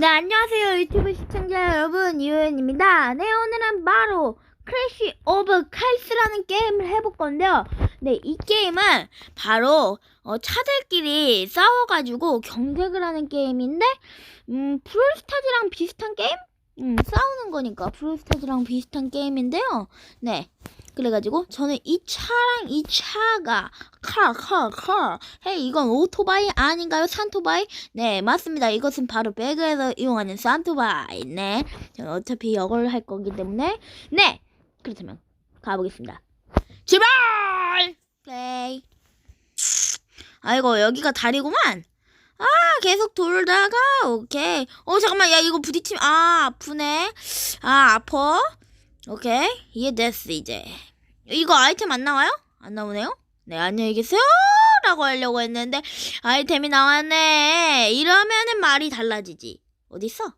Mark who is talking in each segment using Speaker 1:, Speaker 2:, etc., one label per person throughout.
Speaker 1: 네, 안녕하세요. 유튜브 시청자 여러분, 이효연입니다. 네, 오늘은 바로 크래쉬 오브 칼스라는 게임을 해볼 건데요. 네, 이 게임은 바로 어, 차들끼리 싸워가지고 경쟁을 하는 게임인데, 음, 브롤스타즈랑 비슷한 게임? 음, 싸우는 거니까 브롤스타즈랑 비슷한 게임인데요. 네. 그래가지고 저는 이 차랑 이 차가 카. 헤이, 이건 오토바이 아닌가요? 산토바이? 네, 맞습니다. 이것은 바로 배그에서 이용하는 산토바이. 네. 저는 어차피 이걸 할 거기 때문에. 네. 그렇다면, 가보겠습니다. 출발! 플레이. 아이고, 여기가 다리구만. 아, 계속 돌다가, 오케이. 어, 잠깐만, 야, 이거 부딪히면, 아, 아프네. 아, 아파. 오케이. 이해됐어, 이제. 이거 아이템 안 나와요? 안 나오네요? 네, 안녕히 계세요! 라고 하려고 했는데, 아이템이 나왔네. 이러면은 말이 달라지지. 어딨어?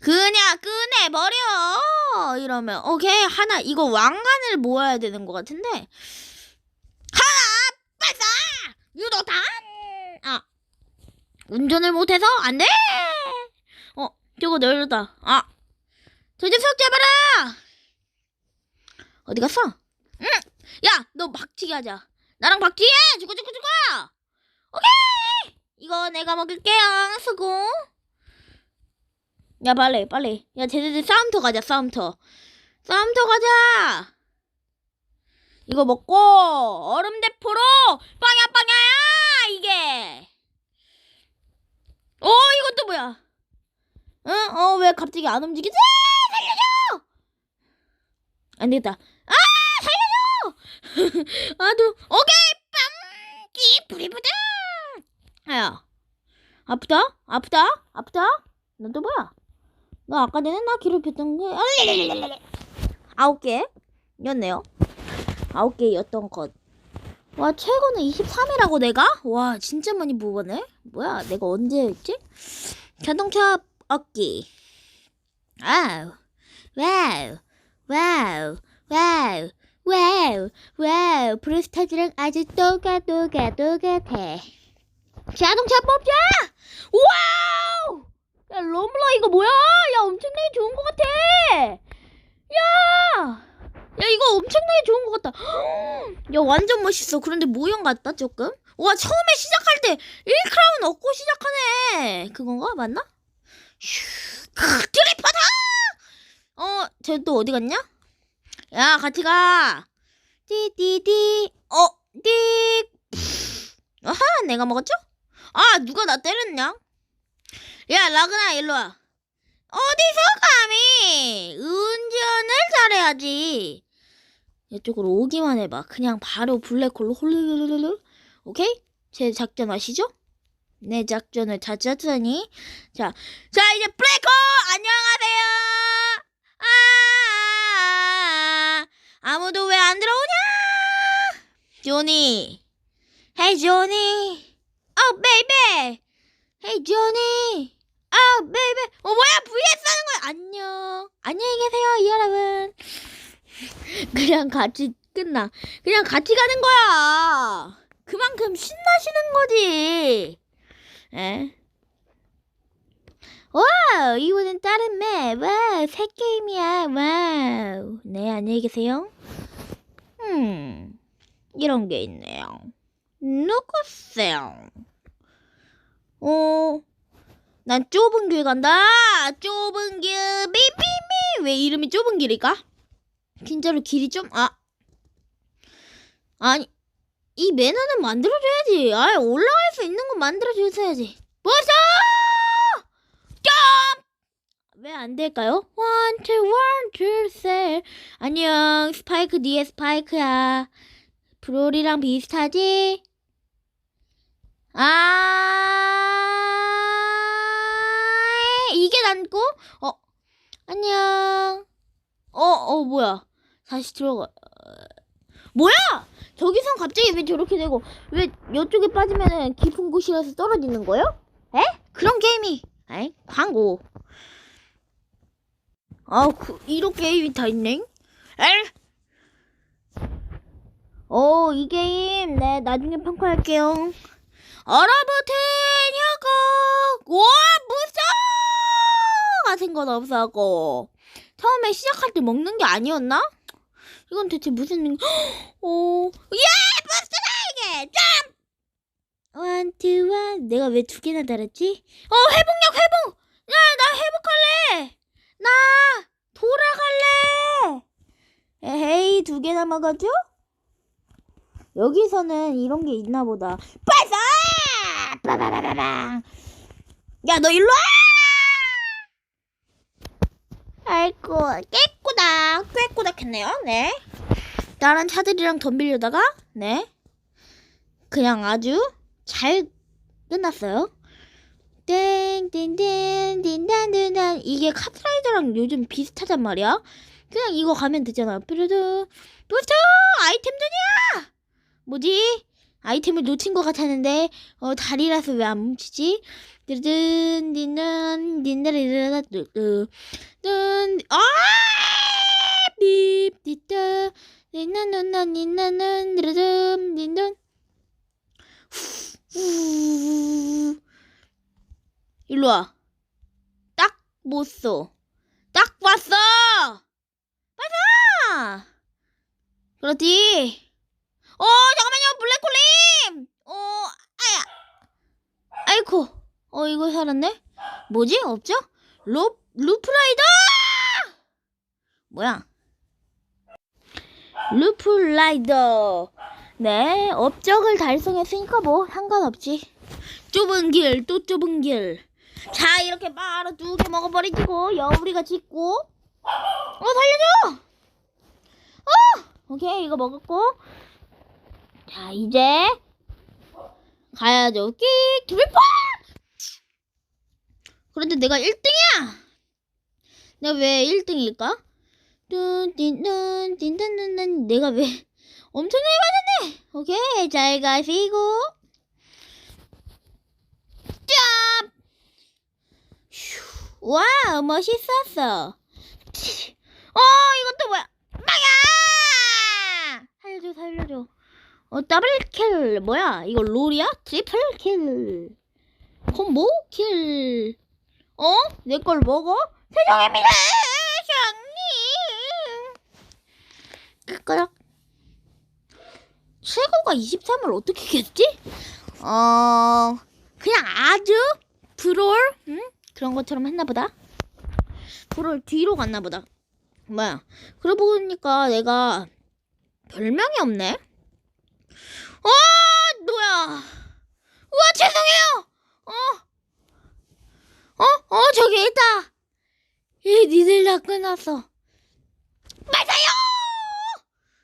Speaker 1: 그냥 꺼내버려! 이러면, 오케이. 하나, 이거 왕관을 모아야 되는 것 같은데. 하나! 발사! 유도탄! 아. 운전을 못해서 안 돼! 어, 저거 ner다. 아. 저 녀석 잡아라! 어디 갔어? 응! 야, 너 박치기 하자. 나랑 박치기 해! 죽어, 죽어, 죽어! 오케이! 이거 내가 먹을게요. 수고. 야, 빨리, 빨리. 야, 쟤네들 싸움터 가자, 싸움터. 싸움터 가자! 이거 먹고, 얼음 대포로, 빵야, 빵야야! 이게! 어, 또 뭐야? 응? 어, 왜 갑자기 안 움직이지? 살려줘! 안 되겠다. 아! 아도, 오케이! 빵! 뿌리부다! 야. 아프다? 아프다? 아프다? 너또 뭐야? 너 아까 전에 나 괴롭혔던 게, 아, 아홉 개? 였네요. 아홉 개였던 것. 와, 최고는 23이라고 내가? 와, 진짜 많이 뽑았네? 뭐야, 내가 언제 했지? 자동차 얻기. 와우, 와우, 와우, 와우, 와우, 와우. 브루스타즈랑 아주 똑같, 똑같, 똑같아. 자동차 뽑자! 와우! 야, 럼블러 이거 뭐야? 야, 엄청나게 좋은 것 같아! 야! 야, 이거 엄청나게 좋은 것 같다. 야, 완전 멋있어. 그런데 모형 같다, 조금? 와, 처음에 시작할 때 1크라운 얻고 시작하네. 그건가? 맞나? 휴, 크, 드리퍼다! 어, 쟤 또 어디 갔냐? 야, 같이 가. 띠띠띠. 어, 띠. 아하, 내가 먹었죠? 아, 누가 나 때렸냐? 야, 라그나, 일로 와. 어디서 감히 운전을 잘해야지. 이쪽으로 오기만 해봐. 그냥 바로 블랙홀로 홀르르르르. 오케이? 제 작전 아시죠? 내 작전을 다 짰으니 자, 자 이제 블랙홀 안녕하세요. 아, 아무도 왜 안 들어오냐? 조니, 헤이 조니, 어 베이베, 헤이 조니, 아 베이베, 어 뭐야 VS 하는 거야? 안녕, 안녕히 계세요 이 여러분. 그냥 같이 끝나. 그냥 같이 가는 거야. 그만큼 신나시는 거지. 에? 와우, 이거는 다른 맵. 와우, 새 게임이야. 와우. 네, 안녕히 계세요. 음, 이런 게 있네요. 누구세요? 어, 난 좁은 길 간다. 좁은 길, 삐삐삐. 왜 이름이 좁은 길일까? 진짜로 길이 좀, 아. 아니, 이 매너는 만들어줘야지. 아예 올라갈 수 있는 건 만들어줘야지. 벌써! 점! 왜안 될까요? One, two, one, two, three. 안녕, 스파이크 뒤에 스파이크야. 브롤이랑 비슷하지? 아, 이게 낫고? 어, 안녕. 어, 어, 뭐야. 다시 들어가. 뭐야! 저기선 갑자기 왜 저렇게 되고, 왜 이쪽에 빠지면은 깊은 곳이라서 떨어지는 거요? 에? 그런 게임이, 에이, 광고. 아, 그, 이런 게임이 다 있네? 에? 어, 이 게임, 네, 나중에 평가할게요. 얼어붙은 혀곡! 와, 무서워! 같은 건 없었고 처음에 시작할 때 먹는 게 아니었나? 이건 대체 무슨 어, 예! 부스다 이게! 점! 원, 투, 원. 내가 왜 두 개나 달았지? 어, 회복력 회복! 야, 나 회복할래! 나 돌아갈래! 에헤이, 두 개나 먹어줘? 여기서는 이런 게 있나 보다. 발사! 빠바바바방! 야, 너 일로 와! 아이고, 깨꼬다. 꾀꼬닥했네요, 네. 다른 차들이랑 덤비려다가, 네. 그냥 아주 잘 끝났어요. 땡땡땡 딘단딘단 이게 카트라이더랑 요즘 비슷하단 말이야. 그냥 이거 가면 되잖아. 뾰루두 부터 아이템 전이야. 뭐지? 아이템을 놓친 것 같았는데 어 다리라서 왜 안 뭉치지? 르든 딘단 딘다리르다 뚜뚜 아 빕디따 닌나눈나 닌나눈 르든 딘단 후. 일로 와. 딱 못 써. 딱 봤어. 맞아. 그렇지. 어 잠깐만요 블랙홀님. 어 아야. 아이코. 어 이거 살았네. 뭐지 없죠? 로 루프라이더. 뭐야? 루프라이더. 네, 업적을 달성했으니까 뭐 상관없지. 좁은 길, 또 좁은 길. 자, 이렇게 바로 두 개 먹어버리고 여우리가 짓고. 어, 살려줘! 어! 오케이, 이거 먹었고. 자, 이제 가야죠. 끽! 드리퍼! 그런데 내가 1등이야! 내가 왜 1등일까? 뚠, 띵, 뚠, 띵, 뚠, 내가 왜 엄청나게 많은데. 오케이, 잘 가시고. 짭! 휴, 와, 멋있었어. 치. 어, 이것도 뭐야? 망야! 살려줘, 살려줘. 어, 더블킬. 뭐야? 이거 롤이야? 트리플 킬. 콤보 킬. 어? 내 걸 먹어? 세정입니다, 형님. 끄끄럭. 최고가 23을 어떻게 겠지? 어, 그냥 아주 브롤, 응? 그런 것처럼 했나 보다. 브롤 뒤로 갔나 보다. 뭐야? 그러고 보니까 내가 별명이 없네. 어, 뭐야? 우와, 죄송해요. 어, 어, 어, 저기 있다. 이 니들 다 끝났어. 맞아요.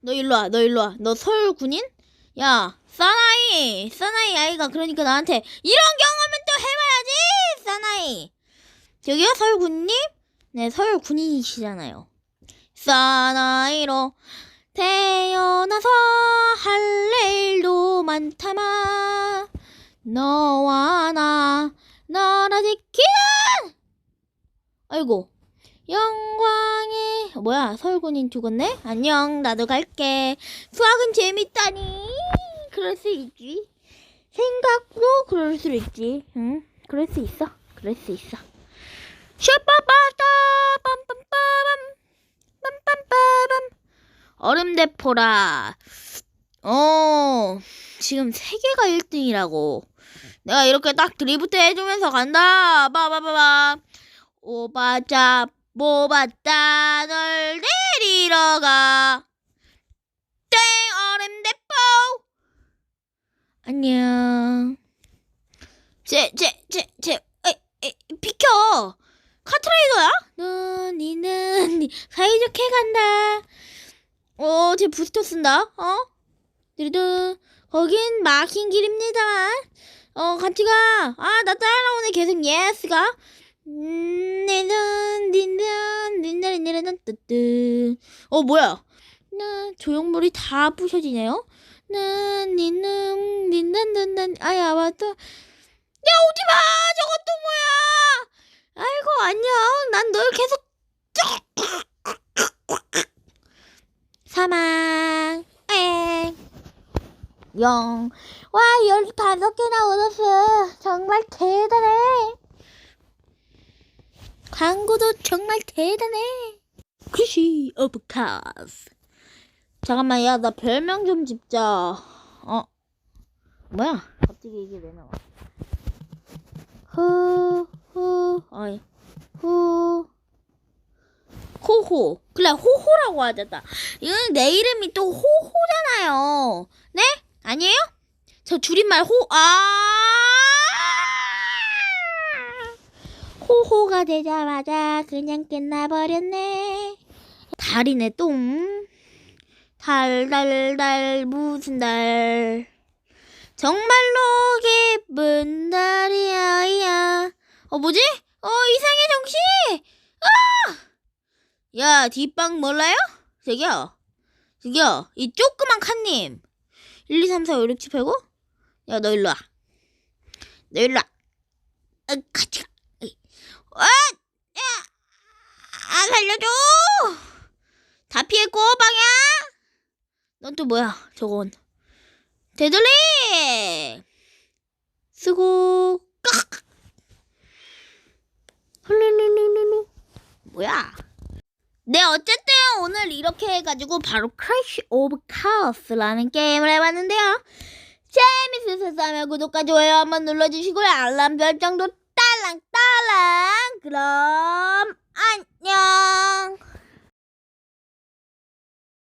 Speaker 1: 너 일로 와, 너 일로 와. 너 서울 군인? 야, 사나이, 사나이 아이가 그러니까 나한테 이런 경험은 또 해봐야지, 사나이. 저기요, 서울 군님? 네, 서울 군인이시잖아요. 사나이로 태어나서 할 일도 많다마. 너와 나 나라 지키는 아이고 영광의 뭐야 서울군인 죽었네? 안녕 나도 갈게. 수학은 재밌다니. 그럴 수 있지. 생각도 그럴 수 있지. 응? 그럴 수 있어. 그럴 수 있어 슈퍼바다 빰빰빠밤 빰빰빠밤 얼음대포라 어 지금 세 개가 1등이라고 내가 이렇게 딱 드리프트 해주면서 간다 빠바바바 오바자 뽑았다 널 데리러 가. 땡 얼음 대포. 안녕. 제 제 제제 에에 비켜. 카트라이더야? 너 니는 니 사이좋게 간다. 어, 제 부스터 쓴다. 어? 드르드. 거긴 막힌 길입니다. 어, 같이 가. 아, 나 따라오네. 계속 예스가. 음, 니는 니는 니는 니는 뜨뜨. 어 뭐야? 나 조형물이 다 부셔지네요. 난 니는 니는 니는 아야 맞다. 야 오지 마. 저것도 뭐야? 아이고 안녕. 난 널 계속 사망. 엥. 영. 와 열다섯 개나 얻었어. 정말 대단해. 광고도 정말 대단해. 크래쉬 오브 카스. 잠깐만, 야, 나 별명 좀 짓자. 어? 뭐야? 갑자기 이게 왜 나와? 후, 후, 아니, 후, 호호. 그래, 호호라고 하잖아. 이건 내 이름이 또 호호잖아요. 네? 아니에요? 저 줄임말 호, 아! 호호가 되자마자 그냥 끝나버렸네. 달이네, 똥. 달, 달, 달, 무슨 달. 정말로 기쁜 달이야, 야. 어, 뭐지? 어, 이상해, 정씨! 아! 야, 뒷방 몰라요? 저기요. 저기요. 이 조그만 칸님. 1, 2, 3, 4, 5, 6, 7, 8, 9? 야, 너 일로 와. 너 일로 와. 아, 같이 가. 아! 야! 아, 살려줘! 다 피했고, 방향! 넌 또 뭐야, 저건. 되돌리! 쓰고, 깍! 훌루루루루루. 뭐야? 네, 어쨌든 오늘 이렇게 해가지고 바로 크래쉬 오브 카오스라는 게임을 해봤는데요. 재밌으셨다면 구독과 좋아요 한번 눌러주시고요. 알람 설정도 딸랑딸랑. 그럼 안녕.